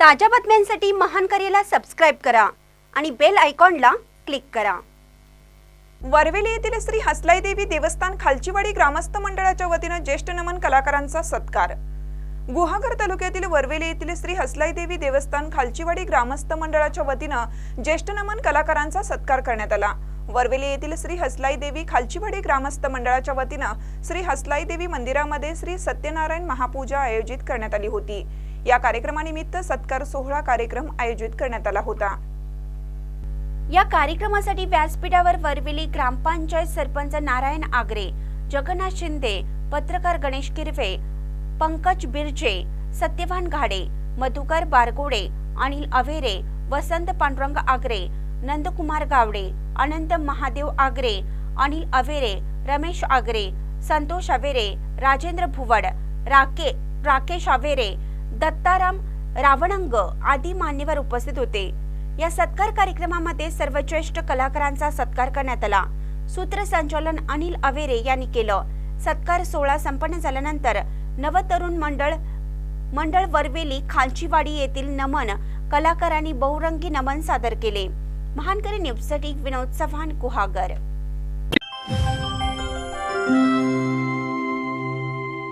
ताज्या बातम्यांसाठी महान करेला सबस्क्राईब करा आणि बेल आयकॉनला क्लिक करा. वरवेली येथील श्री हसलाई देवी देवस्थान खालचीवाडी ग्रामस्थ मंडळाच्या वतीनं ज्येष्ठ नमन कलाकारांचा सत्कार. गुहागर तालुक्यातील वरवेली येथील श्री हसलाई देवी देवस्थान खालचीवाडी ग्रामस्थ मंडळाच्या वतीनं ज्येष्ठ नमन कलाकारांचा सत्कार करण्यात आला. वरवेली येथील श्री हसलाई देवी खालचीवाडी ग्रामस्थ मंडळाच्या वतीनं श्री हसलाई देवी मंदिरामध्ये श्री सत्यनारायण महापूजा आयोजित करण्यात आली होती. या कार्यक्रमानिमित्त सत्कार सोहळा कार्यक्रम आयोजित करण्यात आला होता. या कार्यक्रमासाठी व्यासपीठावर वरवेली ग्रामपंचायत सरपंच नारायण आगरे जगन्नाथ शिंदे पत्रकार गणेश किरवे पंकज बिर्जे सत्यवान घाडे मधुकर बारगोडे अनिल अवेरे वसंत पांडुरंग आगरे नंदकुमार गावडे अनंत महादेव आगरे अनिल अवेरे रमेश आगरे संतोष अवेरे राजेंद्र भुवड राके राकेश अवेरे दत्ताराम रावणंग आदी मान्यवर उपस्थित होते. या सत्कार कार्यक्रमामध्ये सर्व ज्येष्ठ कलाकारांचा सत्कार करण्यात आला. सूत्रसंचालन अनिल अवेरे यांनी केलं. सत्कार सोहळा संपन्न झाल्यानंतर नवतरुण मंडळ मंडळ वरवेली खालचीवाडी येथील नमन कलाकारांनी बहुरंगी नमन सादर केले. महानकरी न्यूजसाठी विनोद चव्हाण गुहागर.